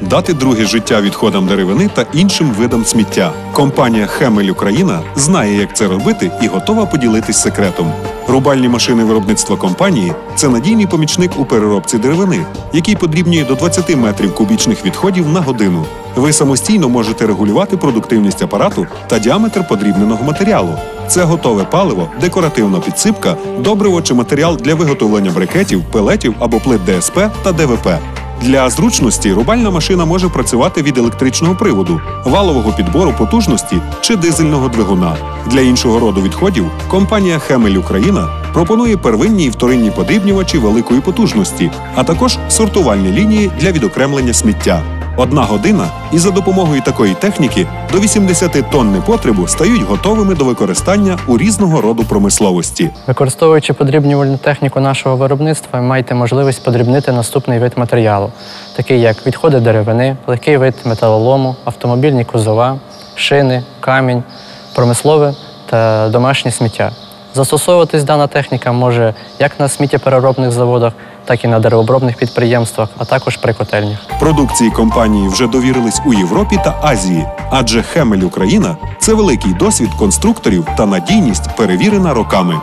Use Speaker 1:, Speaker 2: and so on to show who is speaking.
Speaker 1: дати друге життя відходам деревини та іншим видам сміття. Компанія Хемель Україна знає, як це робити, і готова поділитись секретом. Рубальні машини виробництва компанії це надійний помічник у переробці деревини, який подрібнює до 20 метрів кубічних відходів на годину. Ви самостійно можете регулювати продуктивність апарату та діаметр подрібненого матеріалу. Це готове паливо, декоративна підсипка, добриво чи матеріал для виготовлення брикетів, пелетів або плит ДСП та ДВП. Для зручності рубальна машина може працювати від електричного приводу, валового підбору потужності чи дизельного двигуна. Для іншого роду відходів компанія Хемель Україна пропонує первинні і вторинні подрібнювачі великої потужності, а також сортувальні лінії для відокремлення сміття. Одна година, і за допомогою такої техніки до 80 тонн непотребу стають готовими до використання у різного роду промисловості.
Speaker 2: Використовуючи подрібнювальну техніку нашого виробництва, ви маєте можливість подрібнити наступний вид матеріалу, такий як відходи деревини, легкий вид металолому, автомобільні кузова, шини, камінь, промислове та домашнє сміття. Застосовуватись дана техніка може як на сміттєпереробних заводах, так і на деревообробних підприємствах, а також при котельнях.
Speaker 1: Продукції компанії вже довірились у Європі та Азії, адже Хемель Україна це великий досвід конструкторів та надійність перевірена роками.